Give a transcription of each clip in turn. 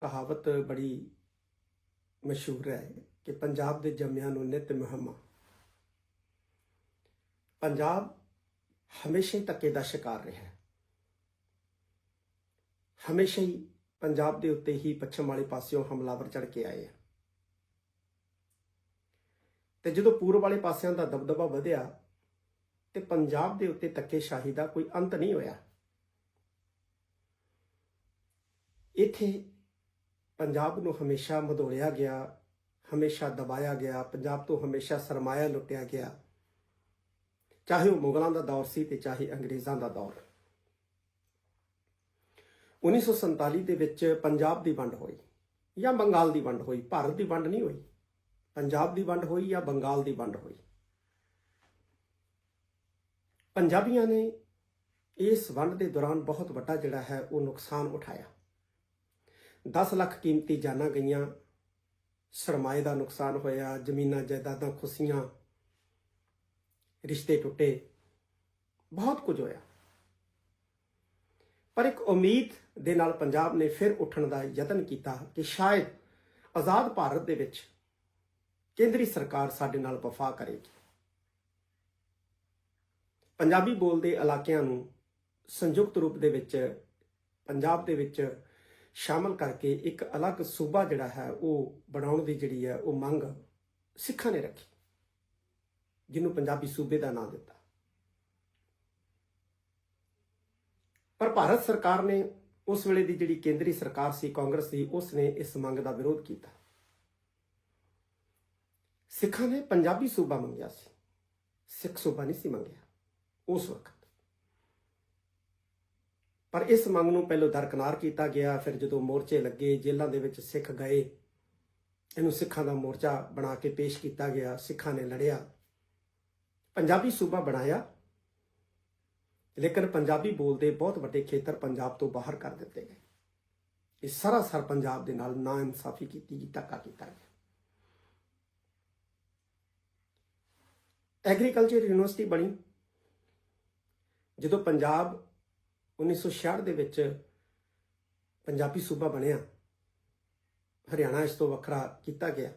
ਕਹਾਵਤ ਬੜੀ ਮਸ਼ਹੂਰ ਹੈ ਕਿ ਪੰਜਾਬ ਦੇ ਜੰਮਿਆਂ ਨੂੰ ਨਿਤ ਮਹਿਮਾ। ਪੰਜਾਬ ਹਮੇਸ਼ਾ ਹੀ ਧੱਕੇ ਦਾ ਸ਼ਿਕਾਰ ਰਿਹਾ ਹੈ। ਹਮੇਸ਼ਾ ਹੀ ਪੰਜਾਬ ਦੇ ਉੱਤੇ ਹੀ ਪੱਛਮ ਵਾਲੇ ਪਾਸਿਓਂ ਹਮਲਾਵਰ ਚੜ ਕੇ ਆਏ ਆ। ਤੇ ਜਦੋਂ ਪੂਰਬ ਵਾਲੇ ਪਾਸਿਆਂ ਦਾ ਦਬਦਬਾ ਵਧਿਆ ਤੇ ਪੰਜਾਬ ਦੇ ਉੱਤੇ ਧੱਕੇਸ਼ਾਹੀ ਦਾ ਕੋਈ ਅੰਤ ਨਹੀਂ ਹੋਇਆ। ਇੱਥੇ ਪੰਜਾਬ ਨੂੰ ਹਮੇਸ਼ਾ ਮਧੋੜਿਆ ਗਿਆ, ਹਮੇਸ਼ਾ ਦਬਾਇਆ ਗਿਆ, ਪੰਜਾਬ ਤੋਂ ਹਮੇਸ਼ਾ ਸਰਮਾਇਆ ਲੁੱਟਿਆ ਗਿਆ। ਚਾਹੇ ਉਹ ਮੁਗਲਾਂ ਦਾ ਦੌਰ ਸੀ ਤੇ ਚਾਹੇ ਅੰਗਰੇਜ਼ਾਂ ਦਾ ਦੌਰ। 1947 ਦੇ ਵਿੱਚ ਪੰਜਾਬ ਦੀ ਵੰਡ ਹੋਈ ਜਾਂ ਬੰਗਾਲ ਦੀ ਵੰਡ ਹੋਈ, ਭਾਰਤ ਦੀ ਵੰਡ ਨਹੀਂ ਹੋਈ। ਪੰਜਾਬ ਦੀ ਵੰਡ ਹੋਈ ਜਾਂ ਬੰਗਾਲ ਦੀ ਵੰਡ ਹੋਈ। ਪੰਜਾਬੀਆਂ ਨੇ ਇਸ ਵੰਡ ਦੇ ਦੌਰਾਨ ਬਹੁਤ ਵੱਡਾ ਜਿਹੜਾ ਹੈ ਉਹ ਨੁਕਸਾਨ ਉਠਾਇਆ। 10 ਲੱਖ ਕੀਮਤੀ ਜਾਨਾਂ ਗਈਆਂ। ਸਰਮਾਏ ਦਾ ਨੁਕਸਾਨ ਹੋਇਆ, ਜ਼ਮੀਨਾਂ, ਜਾਇਦਾਦਾਂ ਖੁਸੀਆਂ, ਰਿਸ਼ਤੇ ਟੁੱਟੇ। ਬਹੁਤ ਕੁਝ ਹੋਇਆ। ਪਰ ਇੱਕ ਉਮੀਦ ਦੇ ਨਾਲ ਪੰਜਾਬ ਨੇ ਫਿਰ ਉੱਠਣ ਦਾ ਯਤਨ ਕੀਤਾ ਕਿ ਸ਼ਾਇਦ ਆਜ਼ਾਦ ਭਾਰਤ ਦੇ ਵਿੱਚ ਕੇਂਦਰੀ ਸਰਕਾਰ ਸਾਡੇ ਨਾਲ ਵਫਾ ਕਰੇਗੀ। ਪੰਜਾਬੀ ਬੋਲਦੇ ਇਲਾਕਿਆਂ ਨੂੰ ਸੰਯੁਕਤ ਰੂਪ ਦੇ ਵਿੱਚ, ਪੰਜਾਬ ਦੇ ਵਿੱਚ ਸ਼ਾਮਲ ਕਰਕੇ ਇੱਕ ਅਲੱਗ ਸੂਬਾ ਜਿਹੜਾ ਹੈ, ਉਹ ਬਣਾਉਣ ਦੀ ਜਿਹੜੀ ਹੈ, ਉਹ ਮੰਗ ਸਿੱਖਾਂ ਨੇ ਰੱਖੀ, ਜਿਹਨੂੰ ਪੰਜਾਬੀ ਸੂਬੇ ਦਾ ਨਾਮ ਦਿੱਤਾ। ਪਰ ਭਾਰਤ ਸਰਕਾਰ ਨੇ ਉਸ ਵੇਲੇ ਦੀ ਜਿਹੜੀ ਕੇਂਦਰੀ ਸਰਕਾਰ ਸੀ, ਕਾਂਗਰਸ ਦੀ, ਉਸ ਨੇ ਇਸ ਮੰਗ ਦਾ ਵਿਰੋਧ ਕੀਤਾ। ਸਿੱਖਾਂ ਨੇ ਪੰਜਾਬੀ ਸੂਬਾ ਮੰਗਿਆ ਸੀ, ਸਿੱਖ ਸੂਬਾ ਨਹੀਂ ਸੀ ਮੰਗਿਆ, ਉਸ ਵਕਤ। ਪਰ ਇਸ ਮੰਗ ਨੂੰ ਪਹਿਲਾਂ ਦਰਕਨਾਰ ਕੀਤਾ ਗਿਆ, ਫਿਰ ਜਦੋਂ ਮੋਰਚੇ ਲੱਗੇ, ਜੇਲ੍ਹਾਂ ਦੇ ਵਿੱਚ ਸਿੱਖ ਗਏ, ਇਹਨੂੰ ਸਿੱਖਾਂ ਦਾ ਮੋਰਚਾ ਬਣਾ ਕੇ ਪੇਸ਼ ਕੀਤਾ ਗਿਆ, ਸਿੱਖਾਂ ਨੇ ਲੜਿਆ। ਪੰਜਾਬੀ ਸੂਬਾ ਬਣਾਇਆ, ਲੇਕਿਨ ਪੰਜਾਬੀ ਬੋਲਦੇ ਬਹੁਤ ਵੱਡੇ ਖੇਤਰ ਪੰਜਾਬ ਤੋਂ ਬਾਹਰ ਕਰ ਦਿੱਤੇ ਗਏ। ਇਹ ਸਰਾਸਰ ਪੰਜਾਬ ਦੇ ਨਾਲ ਨਾ ਇਨਸਾਫੀ ਕੀਤੀ ਗਈ ਧੱਕਾ ਕੀਤਾ ਗਿਆ। ਐਗਰੀਕਲਚਰ ਯੂਨੀਵਰਸਿਟੀ ਬਣੀ, ਜਦੋਂ ਪੰਜਾਬ 1966 ਦੇ ਵਿੱਚ ਪੰਜਾਬੀ ਸੂਬਾ ਬਣਿਆ। ਹਰਿਆਣਾ ਇਸ ਤੋਂ ਵੱਖਰਾ ਕੀਤਾ ਗਿਆ।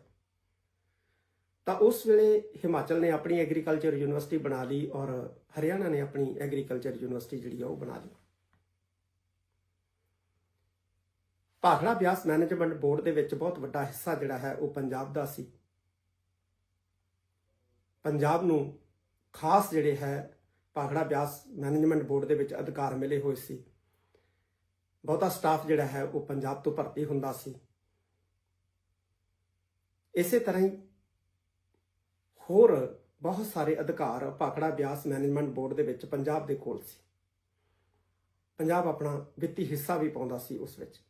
ਤਾਂ ਉਸ ਵੇਲੇ ਹਿਮਾਚਲ ਨੇ ਆਪਣੀ ਐਗਰੀਕਲਚਰ ਯੂਨੀਵਰਸਿਟੀ ਬਣਾ ਲਈ ਔਰ ਹਰਿਆਣਾ ਨੇ ਆਪਣੀ ਐਗਰੀਕਲਚਰ ਯੂਨੀਵਰਸਿਟੀ ਜਿਹੜੀ ਆ ਉਹ ਬਣਾ ਲਈ। ਭਾਖੜਾ ਬਿਆਸ ਮੈਨੇਜਮੈਂਟ ਬੋਰਡ ਦੇ ਵਿੱਚ ਬਹੁਤ ਵੱਡਾ ਹਿੱਸਾ ਜਿਹੜਾ ਹੈ ਉਹ ਪੰਜਾਬ ਦਾ ਸੀ। ਪੰਜਾਬ ਨੂੰ ਖਾਸ ਜਿਹੜੇ ਹੈ ਭਾਖੜਾ ਬਿਆਸ ਮੈਨੇਜਮੈਂਟ ਬੋਰਡ ਦੇ ਵਿੱਚ ਅਧਿਕਾਰ ਮਿਲੇ ਹੋਏ ਸੀ। ਬਹੁਤਾ ਸਟਾਫ ਜਿਹੜਾ ਹੈ ਉਹ ਪੰਜਾਬ ਤੋਂ ਭਰਤੀ ਹੁੰਦਾ ਸੀ। ਇਸੇ ਤਰ੍ਹਾਂ ਹੀ ਹੋਰ ਬਹੁਤ ਸਾਰੇ ਅਧਿਕਾਰ ਭਾਖੜਾ ਬਿਆਸ ਮੈਨੇਜਮੈਂਟ ਬੋਰਡ ਦੇ ਵਿੱਚ ਪੰਜਾਬ ਦੇ ਕੋਲ ਸੀ। ਪੰਜਾਬ ਆਪਣਾ ਵਿੱਤੀ ਹਿੱਸਾ ਵੀ ਪਾਉਂਦਾ ਸੀ ਉਸ ਵਿੱਚ।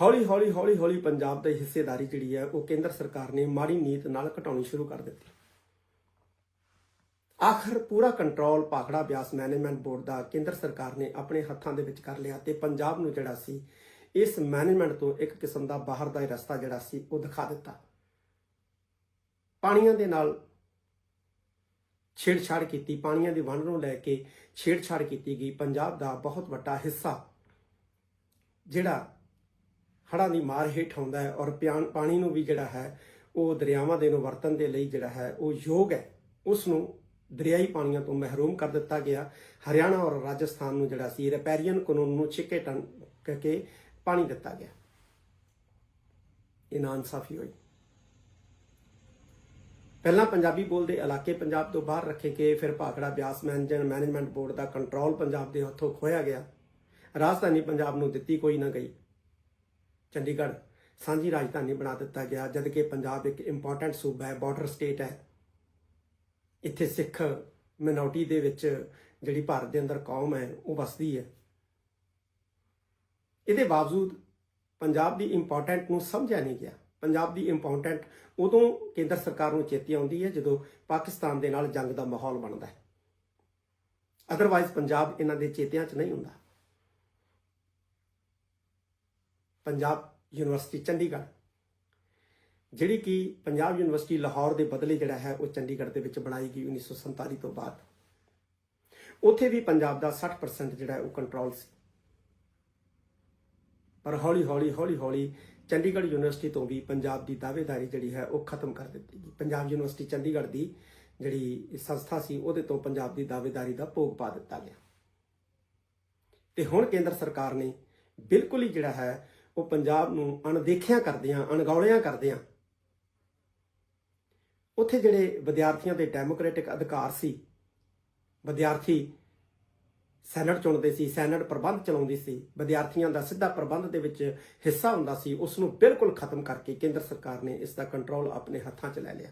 ਹੌਲੀ ਹੌਲੀ ਹੌਲੀ ਹੌਲੀ ਪੰਜਾਬ ਦੀ ਹਿੱਸੇਦਾਰੀ ਜਿਹੜੀ ਹੈ ਉਹ ਕੇਂਦਰ ਸਰਕਾਰ ਨੇ ਮਾੜੀ ਨੀਤ ਨਾਲ ਘਟਾਉਣੀ ਸ਼ੁਰੂ ਕਰ ਦਿੱਤੀ। ਆਖਰ ਪੂਰਾ control Bhakra Beas management board ਦਾ ਕੇਂਦਰ ਸਰਕਾਰ ਨੇ ਆਪਣੇ ਹੱਥਾਂ ਦੇ ਵਿੱਚ ਕਰ ਲਿਆ ਤੇ ਪੰਜਾਬ ਨੂੰ ਜਿਹੜਾ ਸੀ, ਇਸ ਮੈਨੇਜਮੈਂਟ ਤੋਂ ਇੱਕ ਕਿਸਮ ਦਾ ਬਾਹਰ ਦਾ ਰਸਤਾ ਜਿਹੜਾ ਸੀ, ਉਹ ਦਿਖਾ ਦਿੱਤਾ। ਪਾਣੀਆਂ ਦੇ ਨਾਲ ਛੇੜਛਾੜ ਕੀਤੀ, ਪਾਣੀਆਂ ਦੀ ਵੰਡ ਨੂੰ ਲੈ ਕੇ ਛੇੜਛਾੜ ਕੀਤੀ ਗਈ। ਪੰਜਾਬ ਦਾ ਬਹੁਤ ਵੱਡਾ ਹਿੱਸਾ ਜਿਹੜਾ ਹੜ੍ਹਾਂ ਦੀ ਮਾਰ ਹੇਠ ਆਉਂਦਾ ਹੈ ਔਰ ਪਾਣੀ ਨੂੰ ਵੀ ਜਿਹੜਾ ਹੈ, ਉਹ ਦਰਿਆਵਾਂ ਦੇ ਨੂੰ ਵਰਤਣ ਦੇ ਲਈ ਜਿਹੜਾ ਹੈ, ਉਹ ਯੋਗ ਹੈ। ਉਸ ਨੂੰ ਦਰਿਆਈ ਪਾਣੀਆਂ ਤੋਂ ਮਹਿਰੂਮ ਕਰ ਦਿੱਤਾ ਗਿਆ। ਹਰਿਆਣਾ ਔਰ ਰਾਜਸਥਾਨ ਨੂੰ ਜਿਹੜਾ ਸੀ, ਰਿਪੈਰੀਅਨ ਕਾਨੂੰਨ ਨੂੰ ਛਿੱਕੇ ਟਨ ਕਰਕੇ ਪਾਣੀ ਦਿੱਤਾ ਗਿਆ। ਇਹ ਨਾਇਨਸਾਫੀ ਹੋਈ। ਪਹਿਲਾਂ ਪੰਜਾਬੀ ਬੋਲਦੇ ਇਲਾਕੇ ਪੰਜਾਬ ਤੋਂ ਬਾਹਰ ਰੱਖੇ ਗਏ, ਫਿਰ Bhakra Beas manager management board ਦਾ ਕੰਟਰੋਲ ਪੰਜਾਬ ਦੇ ਹੱਥੋਂ ਖੋਇਆ ਗਿਆ। ਰਾਜਧਾਨੀ ਪੰਜਾਬ ਨੂੰ ਦਿੱਤੀ ਕੋਈ ਨਾ ਗਈ। ਚੰਡੀਗੜ੍ਹ ਸਾਂਝੀ ਰਾਜਧਾਨੀ ਬਣਾ ਦਿੱਤਾ ਗਿਆ, ਜਦਕਿ ਪੰਜਾਬ ਇੱਕ ਇੰਪੋਰਟੈਂਟ ਸੂਬਾ ਹੈ ਬਾਰਡਰ ਸਟੇਟ ਹੈ। ਇੱਥੇ ਸਿੱਖ ਮਿਨੋਰਟੀ ਦੇ ਵਿੱਚ ਜਿਹੜੀ ਭਾਰਤ ਦੇ ਅੰਦਰ ਕੌਮ ਹੈ, ਉਹ ਵਸਦੀ ਹੈ। ਇਹਦੇ ਬਾਵਜੂਦ ਪੰਜਾਬ ਦੀ ਇੰਪੋਰਟੈਂਟ ਨੂੰ ਸਮਝਿਆ ਨਹੀਂ ਗਿਆ। ਪੰਜਾਬ ਦੀ ਇੰਪੋਰਟੈਂਟ ਉਦੋਂ ਕੇਂਦਰ ਸਰਕਾਰ ਨੂੰ ਚੇਤੀ ਆਉਂਦੀ ਹੈ, ਜਦੋਂ ਪਾਕਿਸਤਾਨ ਦੇ ਨਾਲ ਜੰਗ ਦਾ ਮਾਹੌਲ ਬਣਦਾ ਹੈ। ਅਦਰਵਾਈਜ਼ ਪੰਜਾਬ ਇਹਨਾਂ ਦੇ ਚੇਤਿਆਂ 'ਚ ਨਹੀਂ ਹੁੰਦਾ। ਪੰਜਾਬ ਯੂਨੀਵਰਸਿਟੀ ਚੰਡੀਗੜ੍ਹ ਜਿਹੜੀ ਕਿ ਪੰਜਾਬ ਯੂਨੀਵਰਸਿਟੀ ਲਾਹੌਰ ਦੇ ਬਦਲੇ ਜਿਹੜਾ ਹੈ, ਉਹ ਚੰਡੀਗੜ੍ਹ ਦੇ ਵਿੱਚ ਬਣਾਈ ਗਈ 1947 ਤੋਂ ਬਾਅਦ। ਉੱਥੇ ਵੀ ਪੰਜਾਬ ਦਾ 60% ਜਿਹੜਾ ਉਹ ਕੰਟਰੋਲ ਸੀ। ਪਰ ਹੌਲੀ ਹੌਲੀ ਹੌਲੀ ਹੌਲੀ ਚੰਡੀਗੜ੍ਹ ਯੂਨੀਵਰਸਿਟੀ ਤੋਂ ਵੀ ਪੰਜਾਬ ਦੀ ਦਾਅਵੇਦਾਰੀ ਜਿਹੜੀ ਹੈ, ਉਹ ਖਤਮ ਕਰ ਦਿੱਤੀ ਗਈ। ਪੰਜਾਬ ਯੂਨੀਵਰਸਿਟੀ ਚੰਡੀਗੜ੍ਹ ਦੀ ਜਿਹੜੀ ਸੰਸਥਾ ਸੀ, ਉਹਦੇ ਤੋਂ ਪੰਜਾਬ ਦੀ ਦਾਅਵੇਦਾਰੀ ਦਾ ਭੋਗ ਪਾ ਦਿੱਤਾ ਗਿਆ। ਤੇ ਹੁਣ ਕੇਂਦਰ ਸਰਕਾਰ ਨੇ ਬਿਲਕੁਲ ਹੀ ਜਿਹੜਾ ਹੈ, ਉਹ ਪੰਜਾਬ ਨੂੰ ਅਣਦੇਖਿਆ ਕਰਦਿਆਂ, ਅਣਗੌਲਿਆਂ ਕਰਦਿਆਂ ਉੱਥੇ ਜਿਹੜੇ ਵਿਦਿਆਰਥੀਆਂ ਦੇ ਡੈਮੋਕ੍ਰੈਟਿਕ ਅਧਿਕਾਰ ਸੀ, ਵਿਦਿਆਰਥੀ ਸੈਨੇਟ ਚੁਣਦੇ ਸੀ, ਸੈਨੇਟ ਪ੍ਰਬੰਧ ਚਲਾਉਂਦੀ ਸੀ, ਵਿਦਿਆਰਥੀਆਂ ਦਾ ਸਿੱਧਾ ਪ੍ਰਬੰਧ ਦੇ ਵਿੱਚ ਹਿੱਸਾ ਹੁੰਦਾ ਸੀ ਉਸ ਨੂੰ ਬਿਲਕੁਲ ਖਤਮ ਕਰਕੇ ਕੇਂਦਰ ਸਰਕਾਰ ਨੇ ਇਸ ਦਾ ਕੰਟਰੋਲ ਆਪਣੇ ਹੱਥਾਂ 'ਚ ਲੈ ਲਿਆ।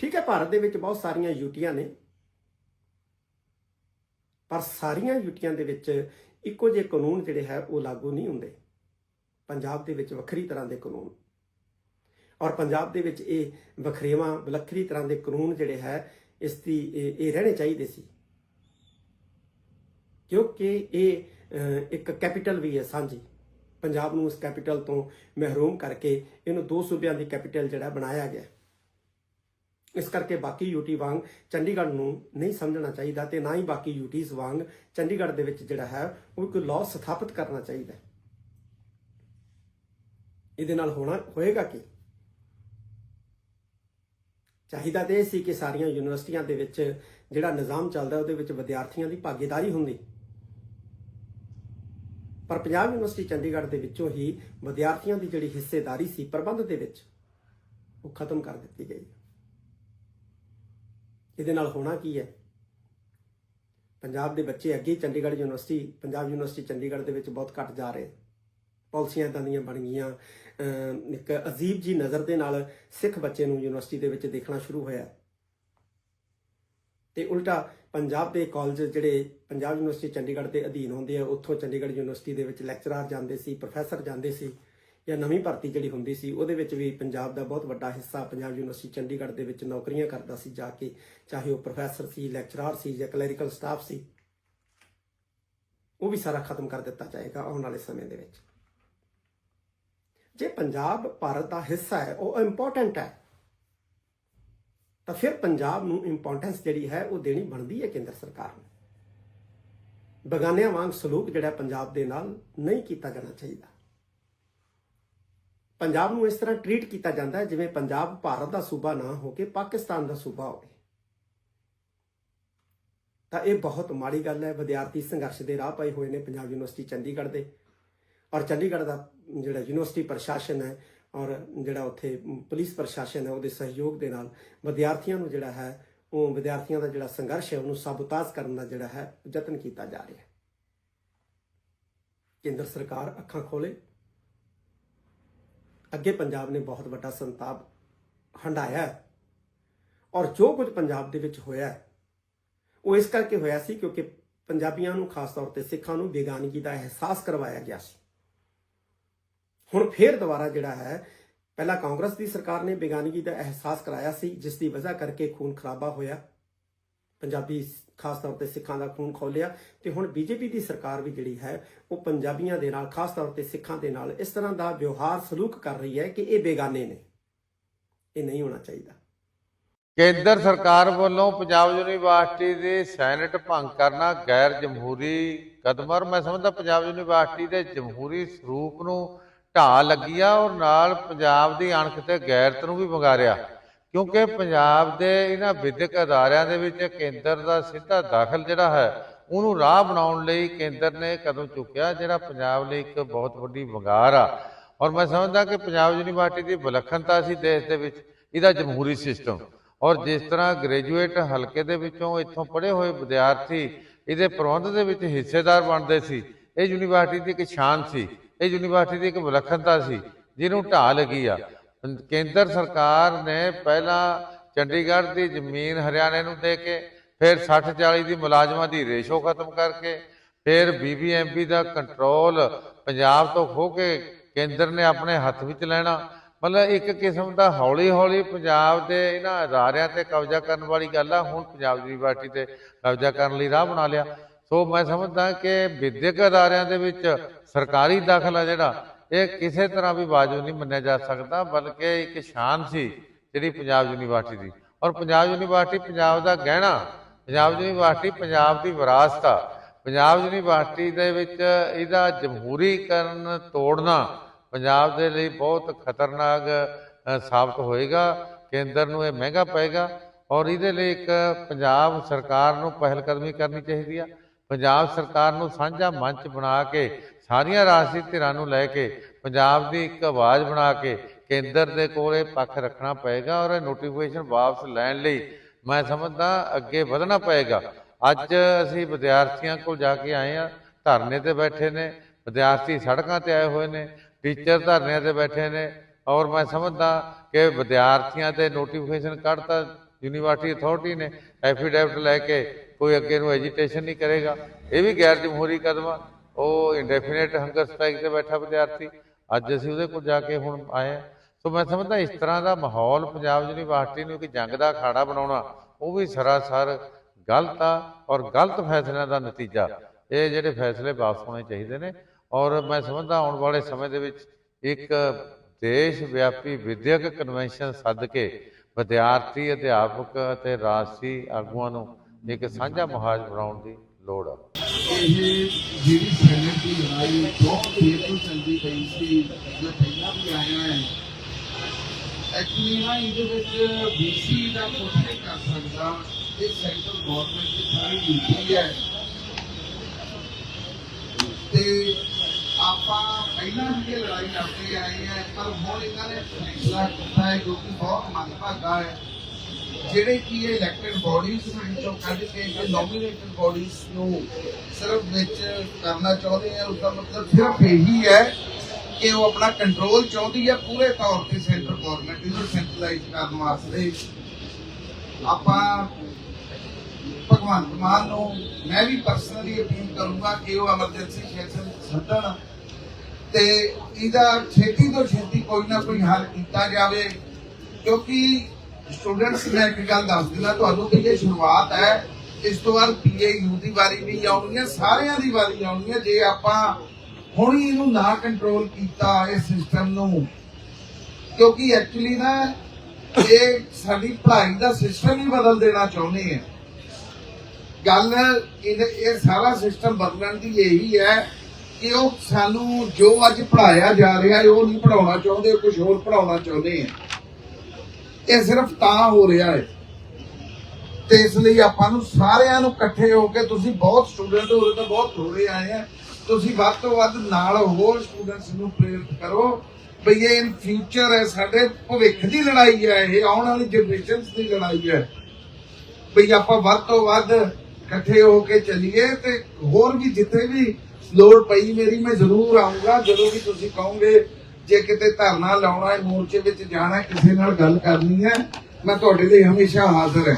ਠੀਕ ਹੈ, ਭਾਰਤ ਦੇ ਵਿੱਚ ਬਹੁਤ ਸਾਰੀਆਂ ਯੂਟੀਆਂ ਨੇ, ਪਰ ਸਾਰੀਆਂ ਯੂਟੀਆਂ ਦੇ ਵਿੱਚ ਇੱਕੋ ਜਿਹੇ ਕਾਨੂੰਨ ਜਿਹੜੇ ਹੈ, ਉਹ ਲਾਗੂ ਨਹੀਂ ਹੁੰਦੇ। ਪੰਜਾਬ ਦੇ ਵਿੱਚ ਵੱਖਰੀ ਤਰ੍ਹਾਂ ਦੇ ਕਾਨੂੰਨ। ਔਰ ਪੰਜਾਬ ਦੇ ਵਿੱਚ ਇਹ ਵਖਰੇਵਾਂ ਵੱਖਰੀ ਤਰ੍ਹਾਂ ਦੇ ਕਾਨੂੰਨ ਜਿਹੜੇ ਹੈ, ਇਸ ਦੀ ਇਹ ਰਹਿਣੇ ਚਾਹੀਦੇ ਸੀ। ਕਿਉਂਕਿ ਇਹ ਇੱਕ ਕੈਪੀਟਲ ਵੀ ਹੈ ਸਾਂਝੀ। ਪੰਜਾਬ ਨੂੰ ਉਸ ਕੈਪੀਟਲ ਤੋਂ ਮਹਿਰੂਮ ਕਰਕੇ ਇਹਨੂੰ ਦੋ ਸੂਬਿਆਂ ਦੀ ਕੈਪੀਟਲ ਜਿਹੜਾ ਬਣਾਇਆ ਗਿਆ। ਇਸ ਕਰਕੇ ਬਾਕੀ ਯੂਟੀ ਵਾਂਗ ਚੰਡੀਗੜ੍ਹ ਨੂੰ ਨਹੀਂ ਸਮਝਣਾ ਚਾਹੀਦਾ ਤੇ ਨਾ ਹੀ ਬਾਕੀ ਯੂਟੀਜ਼ ਵਾਂਗ ਚੰਡੀਗੜ੍ਹ ਦੇ ਵਿੱਚ ਜਿਹੜਾ ਹੈ, ਉਹ ਕੋਈ ਲਾਅ ਸਥਾਪਿਤ ਕਰਨਾ ਚਾਹੀਦਾ। ਇਹਦੇ ਨਾਲ ਹੋਣਾ, ਹੋਏਗਾ ਕੀ? ਚਾਹੀਦਾ ਤੇ ਇਹ ਸੀ ਕਿ ਸਾਰੀਆਂ ਯੂਨੀਵਰਸਿਟੀਆਂ ਦੇ ਵਿੱਚ ਜਿਹੜਾ ਨਿਜ਼ਾਮ ਚੱਲਦਾ ਉਹਦੇ ਵਿੱਚ ਵਿਦਿਆਰਥੀਆਂ ਦੀ ਭਾਗੀਦਾਰੀ ਹੁੰਦੀ। ਪਰ ਪੰਜਾਬ ਯੂਨੀਵਰਸਿਟੀ ਚੰਡੀਗੜ੍ਹ ਦੇ ਵਿੱਚੋਂ ਹੀ ਵਿਦਿਆਰਥੀਆਂ ਦੀ ਜਿਹੜੀ ਹਿੱਸੇਦਾਰੀ ਸੀ ਪ੍ਰਬੰਧ ਦੇ ਵਿੱਚ ਉਹ ਖਤਮ ਕਰ ਦਿੱਤੀ ਗਈ। ਇਹਦੇ ਨਾਲ ਹੋਣਾ ਕੀ ਹੈ? ਪੰਜਾਬ ਦੇ ਬੱਚੇ ਅੱਗੇ ਚੰਡੀਗੜ੍ਹ ਯੂਨੀਵਰਸਿਟੀ, ਪੰਜਾਬ ਯੂਨੀਵਰਸਿਟੀ ਚੰਡੀਗੜ੍ਹ ਦੇ ਵਿੱਚ ਬਹੁਤ ਘੱਟ ਜਾ ਰਹੇ। ਪਾਲਿਸੀਆਂ ਇਦਾਂ ਦੀਆਂ ਬਣ ਗਈਆਂ। ਇੱਕ ਅਜੀਬ ਜੀ ਨਜ਼ਰ ਦੇ ਨਾਲ ਸਿੱਖ ਬੱਚੇ ਨੂੰ ਯੂਨੀਵਰਸਿਟੀ ਦੇ ਵਿੱਚ ਦੇਖਣਾ ਸ਼ੁਰੂ ਹੋਇਆ। ਤੇ ਉਲਟਾ ਪੰਜਾਬ ਦੇ ਕਾਲਜ ਜਿਹੜੇ ਪੰਜਾਬ ਯੂਨੀਵਰਸਿਟੀ ਚੰਡੀਗੜ੍ਹ ਦੇ ਅਧੀਨ ਹੁੰਦੇ ਆ, ਉੱਥੋਂ ਚੰਡੀਗੜ੍ਹ ਯੂਨੀਵਰਸਿਟੀ ਦੇ ਵਿੱਚ ਲੈਕਚਰਰ ਜਾਂਦੇ ਸੀ, ਪ੍ਰੋਫੈਸਰ ਜਾਂਦੇ ਸੀ ਜਾਂ ਨਵੀਂ ਭਰਤੀ ਜਿਹੜੀ ਹੁੰਦੀ ਸੀ, ਉਹਦੇ ਵਿੱਚ ਵੀ ਪੰਜਾਬ ਦਾ ਬਹੁਤ ਵੱਡਾ ਹਿੱਸਾ ਪੰਜਾਬ ਯੂਨੀਵਰਸਿਟੀ ਚੰਡੀਗੜ੍ਹ ਦੇ ਵਿੱਚ ਨੌਕਰੀਆਂ ਕਰਦਾ ਸੀ ਜਾ ਕੇ, ਚਾਹੇ ਉਹ ਪ੍ਰੋਫੈਸਰ ਸੀ, ਲੈਕਚਰਰ ਸੀ ਜਾਂ ਕਲੈਰੀਕਲ ਸਟਾਫ ਸੀ। ਉਹ ਵੀ ਸਾਰਾ ਖਤਮ ਕਰ ਦਿੱਤਾ ਜਾਏਗਾ ਆਉਣ ਵਾਲੇ ਸਮੇਂ ਦੇ ਵਿੱਚ। ਜੇ ਪੰਜਾਬ ਭਾਰਤ ਦਾ ਹਿੱਸਾ ਹੈ, ਉਹ ਇੰਪੋਰਟੈਂਟ ਹੈ, ਤਾਂ ਫਿਰ ਪੰਜਾਬ ਨੂੰ ਇੰਪੋਰਟੈਂਸ ਜਿਹੜੀ ਹੈ, ਉਹ ਦੇਣੀ ਬਣਦੀ ਹੈ ਕੇਂਦਰ ਸਰਕਾਰ ਨੂੰ। ਬਗਾਨਿਆਂ ਵਾਂਗ ਸਲੂਕ ਜਿਹੜਾ ਪੰਜਾਬ ਦੇ ਨਾਲ ਨਹੀਂ ਕੀਤਾ ਜਾਣਾ ਚਾਹੀਦਾ। ਪੰਜਾਬ ਨੂੰ ਇਸ ਤਰ੍ਹਾਂ ਟਰੀਟ ਕੀਤਾ ਜਾਂਦਾ ਹੈ, ਜਿਵੇਂ ਪੰਜਾਬ ਭਾਰਤ ਦਾ ਸੂਬਾ ਨਾ ਹੋ ਕੇ ਪਾਕਿਸਤਾਨ ਦਾ ਸੂਬਾ ਹੋਵੇ। ਤਾਂ ਇਹ ਬਹੁਤ ਮਾੜੀ ਗੱਲ ਹੈ। ਵਿਦਿਆਰਥੀ ਸੰਘਰਸ਼ ਦੇ ਰਾਹ ਪਏ ਹੋਏ ਨੇ ਪੰਜਾਬ ਯੂਨੀਵਰਸਿਟੀ ਚੰਡੀਗੜ੍ਹ ਦੇ। ਔਰ ਚੰਡੀਗੜ੍ਹ ਦਾ ਜਿਹੜਾ ਯੂਨੀਵਰਸਿਟੀ ਪ੍ਰਸ਼ਾਸਨ ਹੈ ਔਰ ਜਿਹੜਾ ਉੱਥੇ ਪੁਲਿਸ ਪ੍ਰਸ਼ਾਸਨ ਹੈ, ਉਹਦੇ ਸਹਿਯੋਗ ਦੇ ਨਾਲ ਵਿਦਿਆਰਥੀਆਂ ਨੂੰ ਜਿਹੜਾ ਹੈ, ਉਹ ਵਿਦਿਆਰਥੀਆਂ ਦਾ ਜਿਹੜਾ ਸੰਘਰਸ਼ ਹੈ, ਉਹਨੂੰ ਸਾਬੋਤਾਜ ਕਰਨ ਦਾ ਜਿਹੜਾ ਹੈ, ਯਤਨ ਕੀਤਾ ਜਾ ਰਿਹਾ ਹੈ। ਕੇਂਦਰ ਸਰਕਾਰ ਅੱਖਾਂ ਖੋਲੇ। ਅੱਗੇ ਪੰਜਾਬ ਨੇ ਬਹੁਤ ਵੱਡਾ ਸੰਤਾਪ ਹੰਡਾਇਆ ਔਰ ਜੋ ਕੁਝ ਪੰਜਾਬ ਦੇ ਵਿੱਚ ਹੋਇਆ ਉਹ ਇਸ ਕਰਕੇ ਹੋਇਆ ਸੀ ਕਿਉਂਕਿ ਪੰਜਾਬੀਆਂ ਨੂੰ, ਖਾਸ ਤੌਰ ਤੇ ਸਿੱਖਾਂ ਨੂੰ ਬੇਗਾਨਗੀ ਦਾ ਅਹਿਸਾਸ ਕਰਵਾਇਆ ਗਿਆ ਸੀ। ਹੁਣ ਫੇਰ ਦੁਬਾਰਾ ਜਿਹੜਾ ਹੈ, ਪਹਿਲਾਂ ਕਾਂਗਰਸ ਦੀ ਸਰਕਾਰ ਨੇ ਬੇਗਾਨਗੀ ਦਾ ਅਹਿਸਾਸ ਕਰਾਇਆ ਸੀ, ਜਿਸ ਦੀ ਵਜ੍ਹਾ ਕਰਕੇ ਖੂਨ ਖਰਾਬਾ ਹੋਇਆ। ਪੰਜਾਬੀ ਖਾਸ ਤੌਰ ਤੇ ਸਿੱਖਾਂ ਦਾ ਖੂਨ ਖੋਲਿਆ ਤੇ ਹੁਣ ਬੀਜੇਪੀ ਦੀ ਸਰਕਾਰ ਵੀ ਜਿਹੜੀ ਹੈ, ਉਹ ਪੰਜਾਬੀਆਂ ਦੇ ਨਾਲ, ਖਾਸ ਤੌਰ ਤੇ ਸਿੱਖਾਂ ਦੇ ਨਾਲ ਇਸ ਤਰ੍ਹਾਂ ਦਾ ਵਿਵਹਾਰ ਸਲੂਕ ਕਰ ਰਹੀ ਹੈ ਕਿ ਇਹ ਬੇਗਾਨੇ ਨੇ। ਇਹ ਨਹੀਂ ਹੋਣਾ ਚਾਹੀਦਾ। ਕੇਂਦਰ ਸਰਕਾਰ ਵੱਲੋਂ ਪੰਜਾਬ ਯੂਨੀਵਰਸਿਟੀ ਦੇ ਸੈਨੇਟ ਭੰਗ ਕਰਨਾ ਗੈਰ ਜਮਹੂਰੀ ਕਦਮ ਔਰ ਮੈਂ ਸਮਝਦਾ ਪੰਜਾਬ ਯੂਨੀਵਰਸਿਟੀ ਦੇ ਜਮਹੂਰੀ ਸਰੂਪ ਨੂੰ ਢਾਹ ਲੱਗੀ ਆ ਔਰ ਨਾਲ ਪੰਜਾਬ ਦੀ ਅਣਖ ਤੇ ਗੈਰਤ ਨੂੰ ਵੀ ਵੰਗਾਰਿਆ ਕਿਉਂਕਿ ਪੰਜਾਬ ਦੇ ਇਹਨਾਂ ਵਿਦਿਅਕ ਅਦਾਰਿਆਂ ਦੇ ਵਿੱਚ ਕੇਂਦਰ ਦਾ ਸਿੱਧਾ ਦਾਖਲ ਜਿਹੜਾ ਹੈ, ਉਹਨੂੰ ਰਾਹ ਬਣਾਉਣ ਲਈ ਕੇਂਦਰ ਨੇ ਕਦਮ ਚੁੱਕਿਆ, ਜਿਹੜਾ ਪੰਜਾਬ ਲਈ ਇੱਕ ਬਹੁਤ ਵੱਡੀ ਵੰਗਾਰ ਆ। ਔਰ ਮੈਂ ਸਮਝਦਾ ਕਿ ਪੰਜਾਬ ਯੂਨੀਵਰਸਿਟੀ ਦੀ ਵਿਲੱਖਣਤਾ ਸੀ ਦੇਸ਼ ਦੇ ਵਿੱਚ, ਇਹਦਾ ਜਮਹੂਰੀ ਸਿਸਟਮ। ਔਰ ਜਿਸ ਤਰ੍ਹਾਂ ਗ੍ਰੈਜੂਏਟ ਹਲਕੇ ਦੇ ਵਿੱਚੋਂ ਇੱਥੋਂ ਪੜ੍ਹੇ ਹੋਏ ਵਿਦਿਆਰਥੀ, ਇਹਦੇ ਪ੍ਰਬੰਧ ਦੇ ਵਿੱਚ ਹਿੱਸੇਦਾਰ ਬਣਦੇ ਸੀ, ਇਹ ਯੂਨੀਵਰਸਿਟੀ ਦੀ ਇੱਕ ਸ਼ਾਨ ਸੀ। ਇਹ ਯੂਨੀਵਰਸਿਟੀ ਦੀ ਇੱਕ ਵਿਲੱਖਣਤਾ ਸੀ, ਜਿਹਨੂੰ ਢਾਹ ਲੱਗੀ ਆ। ਕੇਂਦਰ ਸਰਕਾਰ ਨੇ ਪਹਿਲਾਂ ਚੰਡੀਗੜ੍ਹ ਦੀ ਜ਼ਮੀਨ ਹਰਿਆਣੇ ਨੂੰ ਦੇ ਕੇ, ਫਿਰ 60 40 ਦੀ ਮੁਲਾਜ਼ਮਾਂ ਦੀ ਰੇਸ਼ੋ ਖਤਮ ਕਰਕੇ, ਫਿਰ ਬੀਬੀਐਮਬੀ ਦਾ ਕੰਟਰੋਲ ਪੰਜਾਬ ਤੋਂ ਖੋ ਕੇ ਕੇਂਦਰ ਨੇ ਆਪਣੇ ਹੱਥ ਵਿੱਚ ਲੈਣਾ। ਮਤਲਬ ਇੱਕ ਕਿਸਮ ਦਾ ਹੌਲੀ ਹੌਲੀ ਪੰਜਾਬ ਦੇ ਇਹਨਾਂ ਅਦਾਰਿਆਂ ਤੇ ਕਬਜ਼ਾ ਕਰਨ ਵਾਲੀ ਗੱਲ ਆ। ਹੁਣ ਪੰਜਾਬ ਯੂਨੀਵਰਸਿਟੀ ਤੇ ਕਬਜ਼ਾ ਕਰਨ ਲਈ ਰਾਹ ਬਣਾ ਲਿਆ। ਸੋ ਮੈਂ ਸਮਝਦਾ ਕਿ ਵਿਦਿਅਕ ਅਦਾਰਿਆਂ ਦੇ ਵਿੱਚ ਸਰਕਾਰੀ ਦਾਖਲਾ ਜਿਹੜਾ, ਇਹ ਕਿਸੇ ਤਰ੍ਹਾਂ ਵੀ ਵਾਜਬ ਨਹੀਂ ਮੰਨਿਆ ਜਾ ਸਕਦਾ, ਬਲਕਿ ਇੱਕ ਸ਼ਾਨ ਸੀ ਜਿਹੜੀ ਪੰਜਾਬ ਯੂਨੀਵਰਸਿਟੀ ਦੀ। ਔਰ ਪੰਜਾਬ ਯੂਨੀਵਰਸਿਟੀ ਪੰਜਾਬ ਦਾ ਗਹਿਣਾ, ਪੰਜਾਬ ਯੂਨੀਵਰਸਿਟੀ ਪੰਜਾਬ ਦੀ ਵਿਰਾਸਤ ਆ। ਪੰਜਾਬ ਯੂਨੀਵਰਸਿਟੀ ਦੇ ਵਿੱਚ ਇਹਦਾ ਜਮਹੂਰੀਕਰਨ ਤੋੜਨਾ ਪੰਜਾਬ ਦੇ ਲਈ ਬਹੁਤ ਖਤਰਨਾਕ ਸਾਬਤ ਹੋਏਗਾ, ਕੇਂਦਰ ਨੂੰ ਇਹ ਮਹਿੰਗਾ ਪਏਗਾ। ਔਰ ਇਹਦੇ ਲਈ ਇੱਕ ਪੰਜਾਬ ਸਰਕਾਰ ਨੂੰ ਪਹਿਲ ਕਦਮੀ ਕਰਨੀ ਚਾਹੀਦੀ ਆ। ਪੰਜਾਬ ਸਰਕਾਰ ਨੂੰ ਸਾਂਝਾ ਮੰਚ ਬਣਾ ਕੇ, ਸਾਰੀਆਂ ਰਾਜਸੀ ਧਿਰਾਂ ਨੂੰ ਲੈ ਕੇ, ਪੰਜਾਬ ਦੀ ਇੱਕ ਆਵਾਜ਼ ਬਣਾ ਕੇ, ਕੇਂਦਰ ਦੇ ਕੋਲ ਇਹ ਪੱਖ ਰੱਖਣਾ ਪਏਗਾ ਔਰ ਇਹ ਨੋਟੀਫਿਕੇਸ਼ਨ ਵਾਪਸ ਲੈਣ ਲਈ ਮੈਂ ਸਮਝਦਾ ਅੱਗੇ ਵਧਣਾ ਪਏਗਾ। ਅੱਜ ਅਸੀਂ ਵਿਦਿਆਰਥੀਆਂ ਕੋਲ ਜਾ ਕੇ ਆਏ ਆ ਧਰਨੇ ਤੇ ਬੈਠੇ ਨੇ, ਵਿਦਿਆਰਥੀ ਸੜਕਾਂ ਤੇ ਆਏ ਹੋਏ ਨੇ, ਟੀਚਰ ਧਰਨਿਆਂ ਤੇ ਬੈਠੇ ਨੇ ਔਰ ਮੈਂ ਸਮਝਦਾ ਕਿ ਵਿਦਿਆਰਥੀਆਂ ਤੇ ਨੋਟੀਫਿਕੇਸ਼ਨ ਕੱਢਤਾ ਯੂਨੀਵਰਸਿਟੀ ਅਥਾਰਟੀ ਨੇ ਐਫੀਡੈਵਿਟ ਲੈ ਕੇ ਕੋਈ ਅੱਗੇ ਨੂੰ ਐਜੀਟੇਸ਼ਨ ਨਹੀਂ ਕਰੇਗਾ। ਇਹ ਵੀ ਗੈਰ ਜਮਹੂਰੀ ਕਦਮ ਆ। ਉਹ ਇੰਡੈਫੀਨਿਟ ਹੰਗਰ ਸਟ੍ਰਾਈਕ ਤੇ ਬੈਠਾ ਵਿਦਿਆਰਥੀ। ਅੱਜ ਅਸੀਂ ਉਹਦੇ ਕੋਲ ਜਾ ਕੇ ਹੁਣ ਆਏ ਆ ਸੋ ਮੈਂ ਸਮਝਦਾ ਇਸ ਤਰ੍ਹਾਂ ਦਾ ਮਾਹੌਲ ਪੰਜਾਬ ਯੂਨੀਵਰਸਿਟੀ ਨੂੰ ਇੱਕ ਜੰਗ ਦਾ ਅਖਾੜਾ ਬਣਾਉਣਾ, ਉਹ ਵੀ ਸਰਾਸਰ ਗਲਤ ਆ ਔਰ ਗਲਤ ਫੈਸਲਿਆਂ ਦਾ ਨਤੀਜਾ। ਇਹ ਜਿਹੜੇ ਫੈਸਲੇ ਵਾਪਸ ਹੋਣੇ ਚਾਹੀਦੇ ਨੇ। ਔਰ ਮੈਂ ਸਮਝਦਾ ਆਉਣ ਵਾਲੇ ਸਮੇਂ ਦੇ ਵਿੱਚ ਇੱਕ ਦੇਸ਼ ਵਿਆਪੀ ਵਿਦਿਅਕ ਕਨਵੈਨਸ਼ਨ ਸੱਦ ਕੇ ਵਿਦਿਆਰਥੀ, ਅਧਿਆਪਕ ਅਤੇ ਰਾਜਸੀ ਆਗੂਆਂ ਨੂੰ ਇੱਕ ਸਾਂਝਾ ਮੁਹਾਜ਼ ਬਣਾਉਣ ਦੀ ਲੋੜ ਆ। ਇਹ ਜਿਹੜੀ ਸੈਨੇਟ ਦੀ ਲੜਾਈ ਬਹੁਤ ਦੇਰ ਤੋਂ ਚੱਲਦੀ ਪਈ ਸੀ ਜੋ ਪਹਿਲਾਂ ਵੀ ਆਇਆ ਹੈ ਐਕਚੁਅਲੀ ਨਾ ਇਹਦੇ ਵਿੱਚ ਬੀਸੀ ਦਾ ਕੁਝ ਨਹੀਂ ਕਰ ਸਕਦਾ। ਇਹ ਸੈਂਟਰਲ ਗਵਰਨਮੈਂਟ ਦੀ ਸਾਰੀ ਡਿਊਟੀ ਹੈ। ਤੇ ਆਪਾਂ ਪਹਿਲਾਂ ਵੀ ਇਹ ਲੜਾਈ ਲੜਦੇ ਆਏ ਹਾਂ ਪਰ ਹੁਣ ਇਹਨਾਂ ਨੇ ਫੈਸਲਾ ਕੀਤਾ ਹੈ ਜੋ ਕਿ ਬਹੁਤ ਮੰਦਭਾਗਾ ਹੈ। ਜਿਹੜੇ ਕੀ ਇਲੈਕਟਡ ਬਾਡੀਜ਼ ਵਿੱਚੋਂ ਕੱਢ ਕੇ ਜੋ ਨੋਮੀਨੇਟਡ ਬਾਡੀਜ਼ ਨੂੰ ਸਿਰਫ ਵਿੱਚ ਕਰਨਾ ਚਾਹੁੰਦੇ ਆ, ਉਸਦਾ ਮਤਲਬ ਸਿਰਫ ਇਹੀ ਹੈ ਕਿ ਉਹ ਆਪਣਾ ਕੰਟਰੋਲ ਚਾਹੁੰਦੀ ਹੈ ਪੂਰੇ ਤੌਰ ਤੇ ਸੈਂਟਰ ਗਵਰਨਮੈਂਟ ਨੂੰ ਸੈਂਟਰਲਾਈਜ਼ ਕਰਨ ਵਾਸਤੇ। ਆਪਾਂ ਭਗਵੰਤ ਮਾਨ ਨੂੰ ਮੈਂ ਵੀ ਪਰਸਨਲੀ ਅਪੀਲ ਕਰੂੰਗਾ ਕਿ ਉਹ ਐਮਰਜੈਂਸੀ ਸੈਸ਼ਨ ਸੱਦਣ ਤੇ ਇਹਦਾ ਛੇਤੀ ਤੋਂ ਛੇਤੀ ਕੋਈ ਨਾ ਕੋਈ ਹੱਲ ਕੀਤਾ ਜਾਵੇ, ਕਿਉਂਕਿ ਸਟੂਡੈਂਟਸ ਮੈਂ ਇੱਕ ਗੱਲ ਦੱਸ ਦਿੰਦਾ, ਤੁਹਾਨੂੰ ਕਿ ਇਹ ਸ਼ੁਰੂਆਤ ਹੈ, ਇਸ ਤੋਂ ਬਾਅਦ ਪੀਏਯੂ ਦੀ ਵਾਰੀ ਵੀ ਆਉਣੀ ਹੈ, ਸਾਰਿਆਂ ਦੀ ਵਾਰੀ ਆਉਣੀ ਹੈ, ਜੇ ਆਪਾਂ ਹੁਣ ਇਹਨੂੰ ਨਾ ਕੰਟਰੋਲ ਕੀਤਾ ਇਸ ਸਿਸਟਮ ਨੂੰ। ਕਿਉਂਕਿ ਐਕਚੁਅਲੀ ਨਾ, ਇਹ ਸਾਡੀ ਪੜ੍ਹਾਈ ਦਾ ਸਿਸਟਮ ਹੀ ਬਦਲ ਦੇਣਾ ਚਾਹੁੰਦੇ ਆ। ਗੱਲ ਇਹ ਸਾਰਾ ਸਿਸਟਮ ਬਦਲਣ ਦੀ ਇਹੀ ਹੈ ਕਿ ਉਹ ਸਾਨੂੰ ਜੋ ਅੱਜ ਪੜਾਇਆ ਜਾ ਰਿਹਾ ਉਹ ਨਹੀਂ ਪੜਾਉਣਾ ਚਾਹੁੰਦੇ ਕੁਝ ਹੋਰ ਪੜਾਉਣਾ ਚਾਹੁੰਦੇ ਆ। ਇਹ ਸਿਰਫ ਤਾਂ ਹੋ ਰਿਹਾ ਹੈ। ਤੇ ਇਸ ਲਈ ਆਪਾਂ ਨੂੰ ਸਾਰਿਆਂ ਨੂੰ ਇਕੱਠੇ ਹੋ ਕੇ, ਤੁਸੀਂ ਬਹੁਤ ਸਟੂਡੈਂਟ ਹੋ ਰਹੇ ਤਾਂ ਬਹੁਤ ਥੋੜੇ ਆਏ ਆ। ਤੁਸੀਂ ਵੱਧ ਤੋਂ ਵੱਧ ਨਾਲ ਹੋਰ ਸਟੂਡੈਂਟਸ ਨੂੰ ਪ੍ਰੇਰਿਤ ਕਰੋ ਬਈ ਇਹ ਇਨ ਫਿਊਚਰ ਹੈ, ਸਾਡੇ ਭਵਿੱਖ ਦੀ ਲੜਾਈ ਹੈ, ਇਹ ਆਉਣ ਵਾਲੀ ਜਨਰੇਸ਼ਨਸ ਦੀ ਲੜਾਈ ਹੈ। ਬਈ ਆਪਾਂ ਵੱਧ ਤੋਂ ਵੱਧ ਇਕੱਠੇ ਹੋ ਕੇ ਚੱਲੀਏ ਤੇ ਹੋਰ ਵੀ ਜਿੱਥੇ ਵੀ ਲੋੜ ਪਈ ਮੇਰੀ, ਮੈਂ ਜ਼ਰੂਰ ਆਉਂਗਾ ਜਦੋਂ ਵੀ ਤੁਸੀਂ ਕਹੋਗੇ ਜੇ ਕਿਤੇ ਧਰਨਾ ਲਾਉਣਾ ਹੈ, ਮੋਰਚੇ ਵਿੱਚ ਜਾਣਾ ਕਿਸੇ ਨਾਲ ਗੱਲ ਕਰਨੀ ਹੈ, ਮੈਂ ਤੁਹਾਡੇ ਲਈ ਹਮੇਸ਼ਾ ਹਾਜ਼ਰ ਹਾਂ।